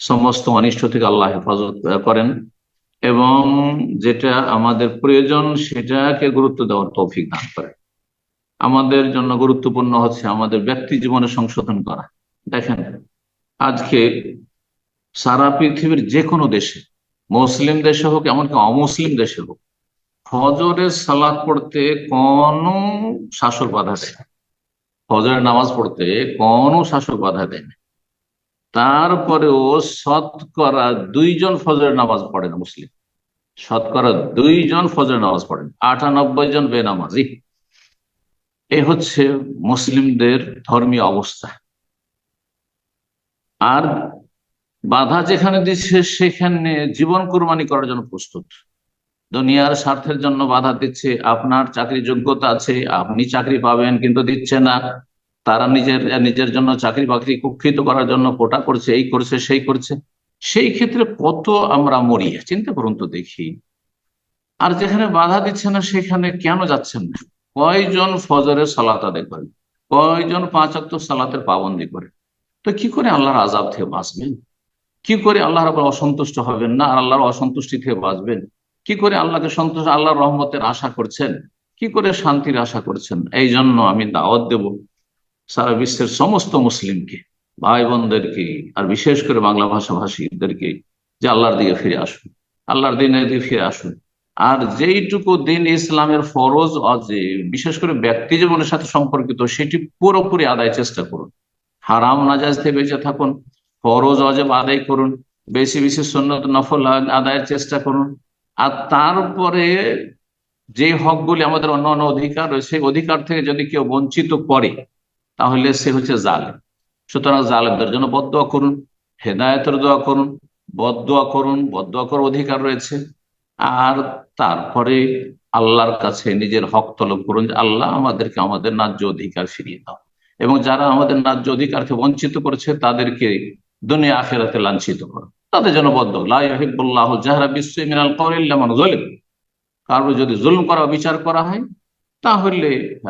সমস্ত অনিষ্ট থেকে আল্লাহ হেফাজত করেন এবং যেটা আমাদের প্রয়োজন সেটাকে গুরুত্ব দেওয়ার তৌফিক দান করেন আমাদের জন্য গুরুত্বপূর্ণ হচ্ছে আমাদের ব্যক্তি জীবনে সংশোধন করা। দেখেন, আজকে সারা পৃথিবীর যে কোনো দেশে, মুসলিম দেশে হোক, এমনকি অমুসলিম দেশে হোক ফজরের সালাদ পড়তে কোনো শাসক বাধা দেয়। ফজরের নামাজ পড়তে কোনো শাসক বাধা দেয় না। তারপরেও শতকরা দুইজন ফজরের নামাজ পড়ে না মুসলিম। শতকরা দুইজন ফজরের নামাজ পড়েন। আটানব্বই জন বেনামাজি। এ হচ্ছে মুসলিমদের ধর্মীয় অবস্থা। আর বাধা যেখানে দিচ্ছে, সেখানে জীবন কোরবানি করার জন্য প্রস্তুত। দুনিয়ার স্বার্থের জন্য বাধা দিচ্ছে, আপনার চাকরি যোগ্যতা আছে, আপনি চাকরি পাবেন কিন্তু দিচ্ছে না। তারা নিজের নিজের জন্য চাকরি বাকরি কুক্ষিত করার জন্য কোটা করছে, এই করছে, সেই করছে। সেই ক্ষেত্রে কত আমরা মরি চিন্তা করুন তো দেখি। আর যেখানে বাধা দিচ্ছে না, সেখানে কেন যাচ্ছেন না? কয়জন ফজরের সালাত আদায় করেন কয়জন পাঁচ সালাতের পাবন্দি করে? তো কি করে আল্লাহর আজাব থেকে বাঁচবেন? কি করে আল্লাহর আবার অসন্তুষ্ট হবেন না? আর আল্লাহর অসন্তুষ্টি থেকে বাঁচবেন? কি করে আল্লাহকে সন্তোষ আল্লাহর রহমতের আশা করছেন? কি করে শান্তির আশা করছেন? এই জন্য আমি দাওয়াত দেব। সারা বিশ্বের সমস্ত মুসলিমকে ভাই বোনদেরকে আর বিশেষ করে বাংলা ভাষাভাষীদেরকে যে আল্লাহর দিকে ফিরে আসুন, আল্লাহর দিনের দিকে ফিরে আসুন। আর যেইটুকু দিন ইসলামের ফরজ বিশেষ করে ব্যক্তি জীবনের সাথে সম্পর্কিত, সেটি পুরোপুরি আদায় চেষ্টা করুন। হারাম নাজাজ থেকে বেঁচে থাকুন, ফরজ, অজেব আদায় করুন, বেশি বেশি সন্ন্যত নফল আদায়ের চেষ্টা করুন। আর তারপরে যে হকগুলি আমাদের অন্য অন্য অধিকার রয়েছে অধিকার থেকে যদি কেউ বঞ্চিত করে তাহলে সে হচ্ছে জালেম। সুতরাং জালেমদের জন্য বদোয়া করুন, হেদায়তের দোয়া করুন বদোয়া করুন বদোয়া করার অধিকার রয়েছে। আর তারপরে আল্লাহর কাছে নিজের হক তলব করুন যে, আল্লাহ আমাদেরকে আমাদের ন্যায্য অধিকার ফিরিয়ে দাও। এবং যারা আমাদের ন্যায্য অধিকারকে বঞ্চিত করেছে, তাদেরকে দুনিয়া আখেরাতে লাঞ্ছিত করো। তাদের জন্য বদ্ধ লাহিবুল্লাহ জাহরা বিশ্ব মিনাল করিল্লামান জলিম কারও যদি জুলুম করা, বিচার করা হয়, তাহলে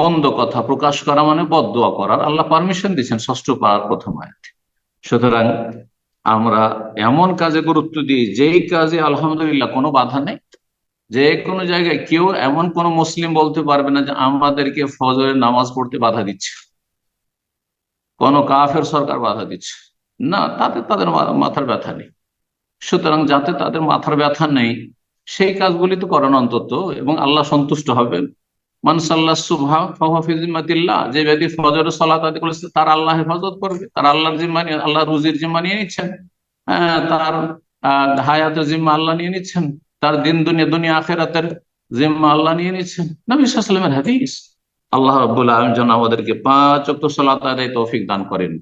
মন্দ কথা প্রকাশ করা মানে বদোয়া করার। আল্লাহ পারমিশন দিচ্ছেন ষষ্ঠ পাড়ার প্রথম আয়াত সুতরাং আমরা এমন কাজে গুরুত্ব দিই, যেই কাজে আলহামদুলিল্লাহ কোনো বাধা নেই। যে কোনো জায়গায় কেউ এমন কোন মুসলিম বলতে পারবে না যে আমাদেরকে ফজরের নামাজ পড়তে বাধা দিচ্ছে। কোন কাফের সরকার বাধা দিচ্ছে। না, তাতে তাদের মাথার ব্যথা নেই। সুতরাং যাতে তাদের মাথার ব্যথা নেই, সেই কাজগুলি তো করেন অন্তত এবং আল্লাহ সন্তুষ্ট হবেন। যে ব্যক্তি ফজর করেছে তার আল্লাহ হেফাজত করবে। তার আল্লাহর জিম্মা নিয়ে আল্লাহ রুজির জিম্মা নিয়ে নিচ্ছেন। হ্যাঁ তার হায়াতের জিম্মা আল্লাহ নিয়ে নিচ্ছেন। তার দিন দুনিয়া দুনিয়া আখেরাতের জিম্মা আল্লাহ নিয়ে নিচ্ছেন। নবী সাল্লামের হাদিস। আল্লাহ রব্বুল যেন আমাদেরকে পাঁচ অক্ট সলাত আদায় তৌফিক দান করেন।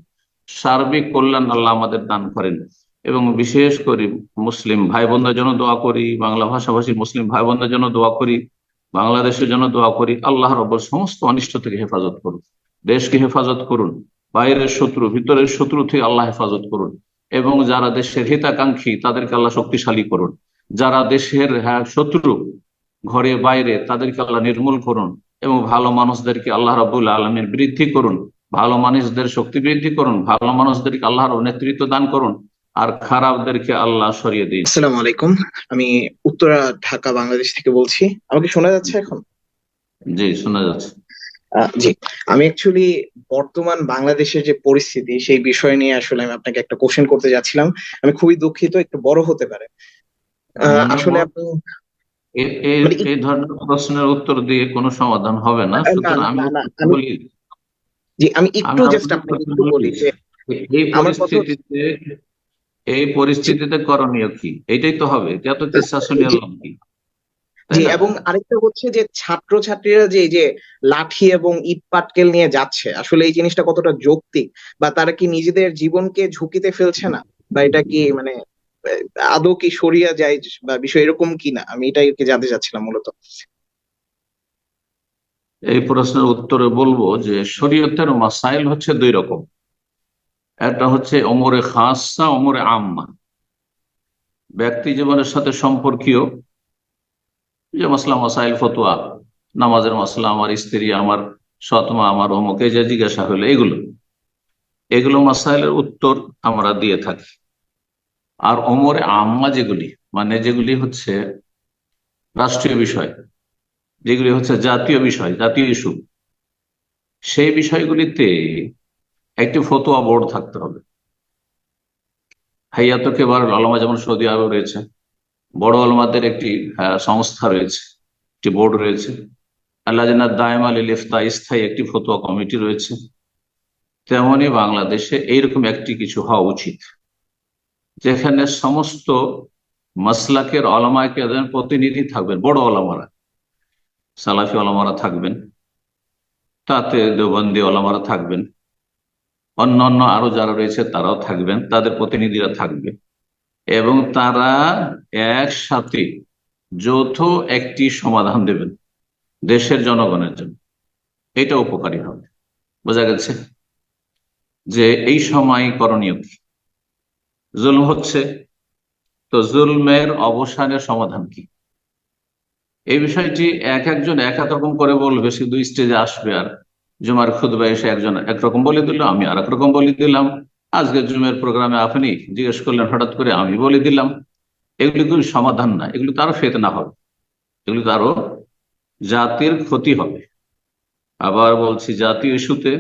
সার্বিক কল্যাণ আল্লাহ আমাদের দান করেন। এবং বিশেষ করে মুসলিম ভাই বোনদের জন্য দোয়া করি, বাংলা ভাষাভাষী মুসলিম ভাই বোনদের জন্য দোয়া করি। বাংলাদেশের জন্য দোয়া করি আল্লাহ রব্বর সমস্ত অনিষ্ট থেকে হেফাজত করুন। দেশকে হেফাজত করুন, বাইরের শত্রু, ভিতরের শত্রু থেকে আল্লাহ হেফাজত করুন। এবং যারা দেশের হিতাকাঙ্ক্ষী, তাদেরকে আল্লাহ শক্তিশালী করুন। যারা দেশের হ্যাঁ শত্রু, ঘরে বাইরে, তাদেরকে আল্লাহ নির্মূল করুন। এবং ভালো মানুষদেরকে আল্লাহ রাবুল আলমের বৃদ্ধি করুন। ভালো মানুষদের শক্তি বৃদ্ধি করুন। ভালো মানুষদেরকে আল্লাহর নেতৃত্ব দান করুন। আর খারাপদেরকে আল্লাহ সরিয়ে দিন। আসসালামু আলাইকুম। আমি উত্তরা ঢাকা বাংলাদেশ থেকে বলছি। আমাকে শোনা যাচ্ছে এখন? জি শোনা যাচ্ছে। জি। আমি অ্যাকচুয়ালি বর্তমান বাংলাদেশের যে পরিস্থিতি সেই বিষয় নিয়ে আসলে আমি আপনাকে একটা কোশ্চেন করতে যাচ্ছিলাম। আমি খুবই দুঃখিত একটু বড় হতে পারে। আসলে আপনি মানে এই ধরনের প্রশ্নের উত্তর দিয়ে কোনো সমাধান হবে না। সুতরাং আমি বলি জি আমি একটু জাস্ট আপনাকে একটু বলি যে এই পরিস্থিতিতে এই পরিস্থিতিতে করণীয় কি? এটাই তো হবে এটা তো চেষ্টা শুনিয়ে কি জি। এবং আরেকটা হচ্ছে যে ছাত্রছাত্রীরা যে যে লাঠি এবং ইট পাটকেল নিয়ে যাচ্ছে আসলে এই জিনিসটা কতটা যৌক্তিক? বা তারা কি নিজেদের জীবনকে ঝুঁকিতে ফেলছে না? বা এটা কি মানে আদৌ কি সরিয়া যায় বা বিষয় এরকম কি না আমি এটাই জানতে চাচ্ছিলাম মূলত। এই প্রশ্নের উত্তরে বলব যে শরীয়তের মাসাইল হচ্ছে দুই রকম। একটা হচ্ছে অমরে খাসা অমরে আম্মা। ব্যক্তি জীবনের সাথে সম্পর্কীয়। যে মাসলা মাসাইল ফতোয়া, নামাজের মাসলা, আমার স্ত্রী, আমার সৎমা, আমার অমুকে যে জিজ্ঞাসা হলো, এগুলো। এগুলো মাসাইলের উত্তর আমরা দিয়ে থাকি। আর ওমরে আম্মা যেগুলি মানে যেগুলি হচ্ছে রাষ্ট্রীয় বিষয়, যেগুলি হচ্ছে জাতীয় বিষয়, জাতীয় ইস্যু, সেই বিষয়গুলিতে একটি ফতোয়া বোর্ড থাকতে হবে। হাইয়াত কেবার আলমা যেমন সৌদি আরব রয়েছে, বড় আলমাদের একটি সংস্থা রয়েছে, একটি বোর্ড রয়েছে। আল্লাহ দায়ম আলী লিফতা স্থায়ী একটি ফতোয়া কমিটি রয়েছে। তেমনি বাংলাদেশে এইরকম একটি কিছু হওয়া উচিত, যেখানে সমস্ত মাসলাকের অলমাকে প্রতিনিধি থাকবেন, বড় অলমারা সালাফি অলমারা থাকবেন, তাতে দেওবন্দি অলমারা থাকবেন। অন্যান্য আরও যারা রয়েছে তারাও থাকবেন, তাদের প্রতিনিধিরা থাকবে। এবং তারা একসাথে যৌথ একটি সমাধান দেবেন দেশের জনগণের জন্য। এটা উপকারী হবে। বোঝা গেছে? যে এই সময় করণীয় কি? জুলম হচ্ছে, তো জুলমের অবসানের সমাধান কি? এই বিষয়টি এক একজন এক এক রকম করে বলবে সে দুই স্টেজে আসবে আর জুমার খুদবা এসে একজন একরকম বলে দিল, আমি আর রকম বলে দিলাম। আজকে জুমের প্রোগ্রামে আপনি জিজ্ঞেস করলেন, হঠাৎ করে আমি বলে দিলাম। এগুলি কোনো সমাধান না, এগুলি তো আরও ফেতনা হবে, এগুলি তো আরও জাতির ক্ষতি হবে। আবার বলছি, জাতীয় ইস্যুতে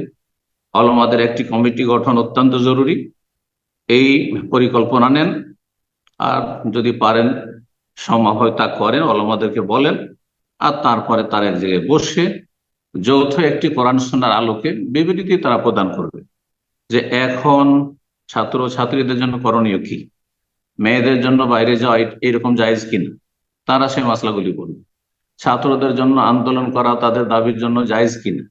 অলমাদের একটি কমিটি গঠন অত্যন্ত জরুরি। এই পরিকল্পনা নেন, আর যদি পারেন, সম্ভব হয় তা করেন অলমাদেরকে বলেন, আর তারপরে তার এক জায়গায় বসে যৌথ একটি কোরআন শোনার আলোকে বিবৃতি তারা প্রদান করবে যে এখন ছাত্র ছাত্রীদের জন্য করণীয় কি? মেয়েদের জন্য বাইরে যাওয়া এরকম জায়েজ কিনা? তারা সেই মশলাগুলি বলবে ছাত্রদের জন্য আন্দোলন করা তাদের দাবির জন্য জায়েজ কিনা?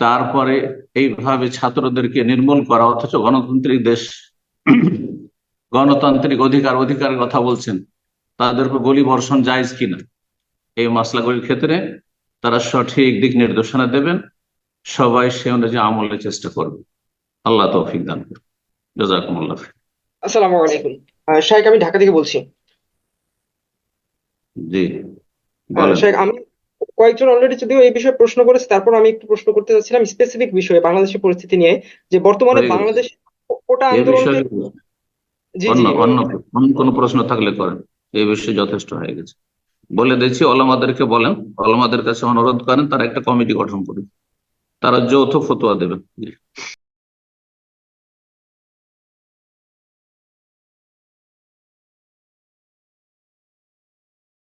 তারপরে এইভাবে ছাত্রদেরকে নির্মূল করা, অথচ গণতান্ত্রিক দেশ গণতান্ত্রিক অধিকার অধিকারের কথা বলছেন, তাদের উপর গুলি বর্ষণ জায়েজ কিনা? এই মশলাগুলির ক্ষেত্রে তারা সঠিক দিক নির্দেশনা দেবেন। সবাই সে অনুযায়ী আমলের চেষ্টা করবে। আল্লাহ তৌফিক দান করুন। জাজাকুমুল্লাহ। আসসালামু আলাইকুম। আহ, আমি ঢাকা থেকে বলছি। জি আহ, আমি কয়েকজন অলরেডি যদিও এই বিষয়ে প্রশ্ন করেছে তারপর আমি একটু প্রশ্ন করতে চাচ্ছিলাম স্পেসিফিক বিষয়ে বাংলাদেশের পরিস্থিতি নিয়ে যে বর্তমানে বাংলাদেশ কোটা জি অন্য অন্য কোনো প্রশ্ন থাকলে করেন। এই বিষয়ে যথেষ্ট হয়ে গেছে। বলে দিয়েছি অলামাদেরকে বলেন অলামাদের কাছে অনুরোধ করেন, তারা একটা কমিটি গঠন করবে তারা যৌথ ফতোয়া দেবেন।